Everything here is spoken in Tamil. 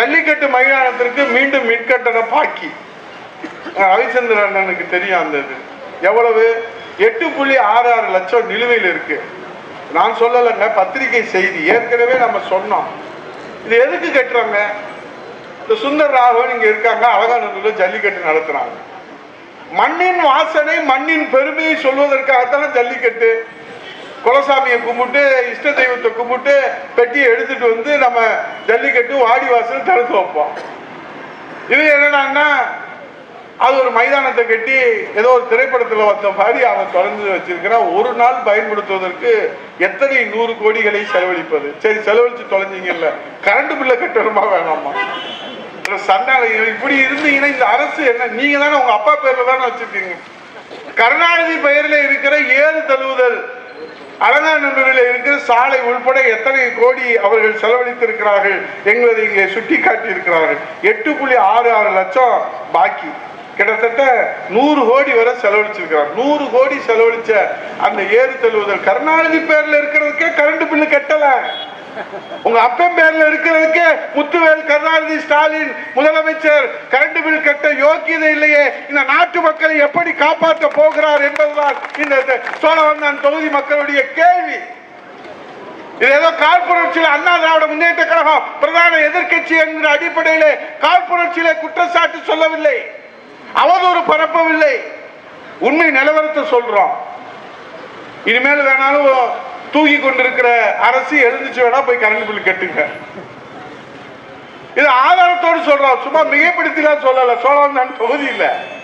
ஜல்லிக்கட்டு மைதானத்திற்கு மீண்டும் மின்கட்டண பாக்கி. ரவிச்சந்திரன் அண்ணனுக்கு தெரியும் அந்த இது. எவ்வளவு? எட்டு புள்ளி ஆறு ஆறு லட்சம் நிலுவையில் இருக்கு. நான் சொல்லலைங்க பத்திரிகை செய்தி. ஏற்கனவே நம்ம சொன்னோம். இது எதுக்கு கட்டுறாங்க? இந்த சுந்தர் ராகவன் இங்கே இருக்காங்க அழகானூரில் ஜல்லிக்கட்டு நடத்துறாங்க. மண்ணின் வாசனை மண்ணின் பெருமையை சொல்வதற்காகத்தானே ஜல்லிக்கட்டு? குலசாமியை கும்பிட்டு இஷ்ட தெய்வத்தை கும்பிட்டு பெட்டியை எடுத்துட்டு வந்து நம்ம ஜல்லிக்கட்டு வாடி வாசல் திறந்து வைப்போம். இது என்னடான்னா அது ஒரு மைதானத்தை கட்டி ஏதோ ஒரு திரைப்படத்தில் வந்த மாதிரி அவன் தொடர்ந்து வச்சிருக்கிறான் ஒரு நாள் பயன்படுத்துவதற்கு எத்தனை நூறு கோடிகளை செலவழிப்பது? சரி செலவழிச்சு தொலைஞ்சிங்கல்ல. கரண்ட் பில்லை கட்டணுமா வேணாமா? சண்டாள இப்படி இருந்தீங்கன்னா இந்த அரசு என்ன நீங்க தானே உங்க அப்பா பேர்ல தானே வச்சிருக்கீங்க. கருணாநிதி பெயரில் இருக்கிற ஏறு தழுவுதல் அலங்காநல்லூரில் இருக்கிற சாலை உள்பட எத்தனை கோடி அவர்கள் செலவழித்திருக்கிறார்கள் என்பதை இங்கே சுட்டி காட்டியிருக்கிறார்கள் எட்டு புள்ளி ஆறு ஆறு லட்சம் பாக்கி. கிட்டத்தட்ட நூறு கோடி வரை செலவழிச்சிருக்கிறார். நூறு கோடி செலவழிச்ச அந்த ஏறு தழுவுதல் கருணாநிதி பேர்ல இருக்கிறதுக்கே கரண்ட் பில்லு கட்டல. உங்க அப்பன் பேர்ல இருக்கிறதுக்கு முத்துவேல் கருணாநிதி ஸ்டாலின் முதலமைச்சர் கரண்ட் பில் கட்ட யோக்கியதை இல்லையே. இந்த நாட்டு மக்களை எப்படி காப்பாற்ற போகிறார் என்பதுதான் இந்த சோழவந்தான் தொகுதி மக்களுடைய கேள்வி. இது ஏதோ காழ்ப்புணர்ச்சியில் அண்ணா திராவிட முன்னேற்ற கழகம் பிரதான எதிர்க்கட்சி என்கிற அடிப்படையிலே காழ்ப்புணர்ச்சியிலே குற்றச்சாட்டு சொல்லவில்லை. அவதூறு பரப்பவில்லை. உண்மை நிலவரத்தை சொல்றோம். இனிமேல் வேணாலும் தூங்கி கொண்டிருக்கிற அரசு எழுந்துச்சு வேணா போய் கரண்ட் பில் கட்டுங்க. இது ஆதாரத்தோடு சொல்றோம். சும்மா மிகைப்படுத்திலாம் சொல்லல. சோழவந்தான் தொகுதி இல்லை.